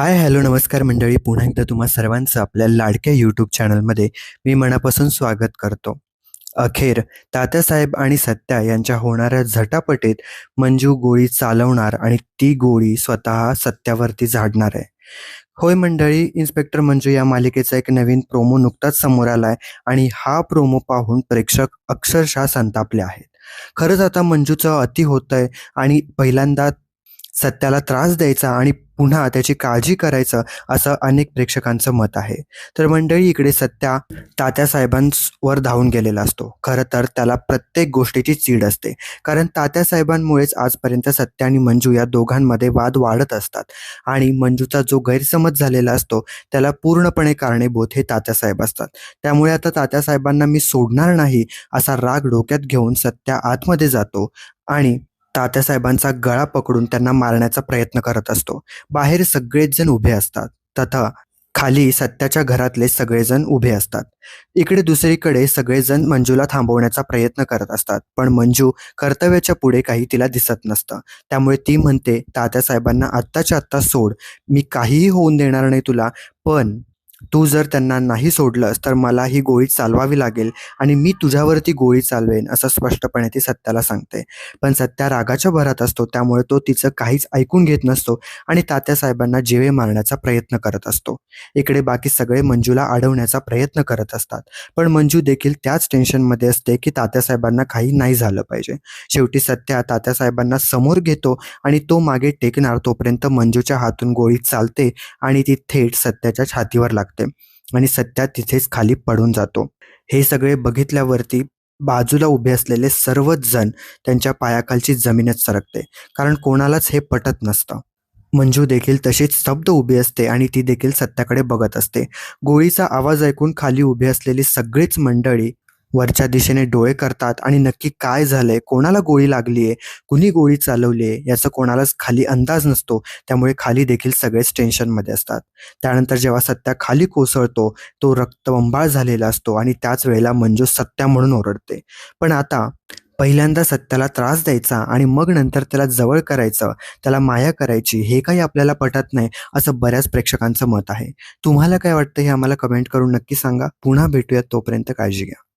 Hi hello नमस्कार मंडळी. पुन्हा एकदा तुम्हा सर्वांचं आपल्या लाडक्या यूट्यूब चॅनलमध्ये मी मनापासून स्वागत करतो. अखेर तात्यासाहेब आणि सत्या यांच्या होणाऱ्या झटापटीत मंजू गोळी चालवणार आणि ती गोळी स्वतः सत्यावरती झाडणार आहे. होय मंडळी इन्स्पेक्टर मंजू या मालिकेचा एक नवीन प्रोमो नुकताच समोर आलाय आणि हा प्रोमो पाहून प्रेक्षक अक्षरशः संतापले आहेत. खरंच आता मंजूचं अति होत आहे आणि पहिल्यांदा सत्याला त्रास द्यायचा आणि पुन्हा त्याची काळजी करायचं असं अनेक प्रेक्षकांचं मत आहे. तर मंडळी इकडे सत्या तात्यासाहेबांवर धावून गेलेला असतो. खरं तर त्याला प्रत्येक गोष्टीची चीड असते. कारण तात्यासाहेबांमुळेच आजपर्यंत सत्या आणि मंजू या दोघांमध्ये वाद वाढत असतात. आणि मंजूचा जो गैरसमज झालेला असतो त्याला पूर्णपणे कारणीभूत हे तात्यासाहेब असतात. त्यामुळे आता तात्यासाहेबांना मी सोडणार नाही असा राग डोक्यात घेऊन सत्या आतमध्ये जातो आणि तात्यासाहेबांचा गळा पकडून त्यांना मारण्याचा प्रयत्न करत असतो. बाहेर सगळेच जण उभे असतात. तथा खाली सत्याच्या घरातले सगळेजण उभे असतात. इकडे दुसरीकडे सगळेजण मंजूला थांबवण्याचा प्रयत्न करत असतात. पण मंजू कर्तव्याच्या पुढे काही तिला दिसत नसतं. त्यामुळे ती म्हणते तात्यासाहेबांना आत्ताच्या आत्ता सोड. मी काहीही होऊन देणार नाही तुला पण तू जर त्यांना नाही सोडलंस तर मला ही गोळी चालवावी लागेल आणि मी तुझ्यावरती गोळी चालवेन असं स्पष्टपणे ती सत्याला सांगते. पण सत्या रागाच्या भरात असतो त्यामुळे तो तिचं काहीच ऐकून घेत नसतो आणि तात्यासाहेबांना जेवे मारण्याचा प्रयत्न करत असतो. इकडे बाकी सगळे मंजूला अडवण्याचा प्रयत्न करत असतात. पण मंजू देखील त्याच टेन्शनमध्ये असते की तात्यासाहेबांना काही नाही झालं पाहिजे. शेवटी सत्या तात्यासाहेबांना समोर घेतो आणि तो मागे टेकणार तोपर्यंत मंजूच्या हातून गोळी चालते आणि ती थेट सत्याच्या छातीवर लागते आणि सत्या तिथेच खाली पडून जातो. हे सगळे बघितल्यावरती बाजूला उभे असलेले सर्वच जण त्यांच्या पायाखालची जमीनच सरकते कारण कोणालाच हे पटत नसतं. मंजू देखील तशीच स्तब्ध उभी असते आणि ती देखील सत्याकडे बघत असते. गोळीचा आवाज ऐकून खाली उभी असलेली सगळीच मंडळी वरच्या दिशेने डोळे करतात आणि नक्की काय झालंय कोणाला गोळी लागलीये कुणी गोळी चालवली आहे याचा कोणालाच खाली अंदाज नसतो. त्यामुळे खाली देखील सगळेच टेन्शनमध्ये असतात. त्यानंतर जेव्हा सत्या खाली कोसळतो तो रक्तबंबाळ झालेला असतो आणि त्याच वेळेला मंजू सत्या म्हणून ओरडते. पण आता पहिल्यांदा सत्याला त्रास द्यायचा आणि मग नंतर त्याला जवळ करायचं त्याला माया करायची हे काही आपल्याला पटत नाही असं बऱ्याच प्रेक्षकांचं मत आहे. तुम्हाला काय वाटतं हे आम्हाला कमेंट करून नक्की सांगा. पुन्हा भेटूयात तोपर्यंत काळजी घ्या.